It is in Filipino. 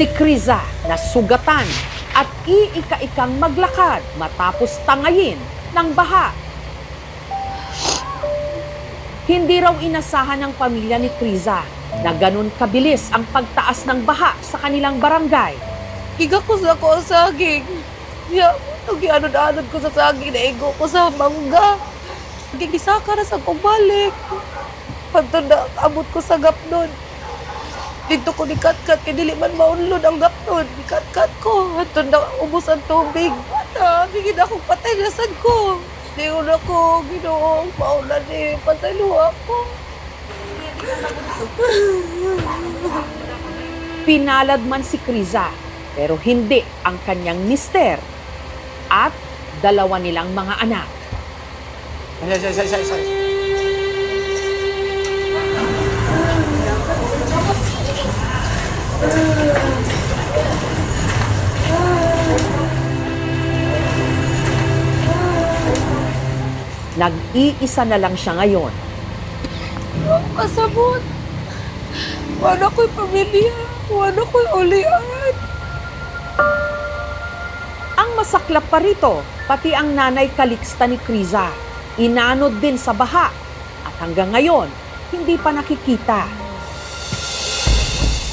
Si Kriza na sugatan at iika-ikang maglakad matapos tangayin ng baha. Hindi raw inasahan ng pamilya ni Kriza na ganun kabilis ang pagtaas ng baha sa kanilang barangay. Giga ko sa ko saging. Ya, nagianod-anod ko sa saging na igo ko sa mangga. Gigisaka na sa kong balik. Pagto na abot ko sa gapnon. Dito ko nikat-kat, kay dili man maunlod ang gapnon. Nikat-kat ko, ato na ubos ang tubig. Ata, bigin akong patay nasan ko. Di ko na ko, ginoong maulan eh, pasaluha ko. Pinalad man si Kriza pero hindi ang kanyang mister at dalawa nilang mga anak. Say, say, say, say. Nag-iisa na lang siya ngayon. Kasabot. Wala ko'y pamilya. Wala ko'y ulian. Ang masaklap pa rito, pati ang nanay kaliksta ni Kriza, inanod din sa baha at hanggang ngayon, hindi pa nakikita.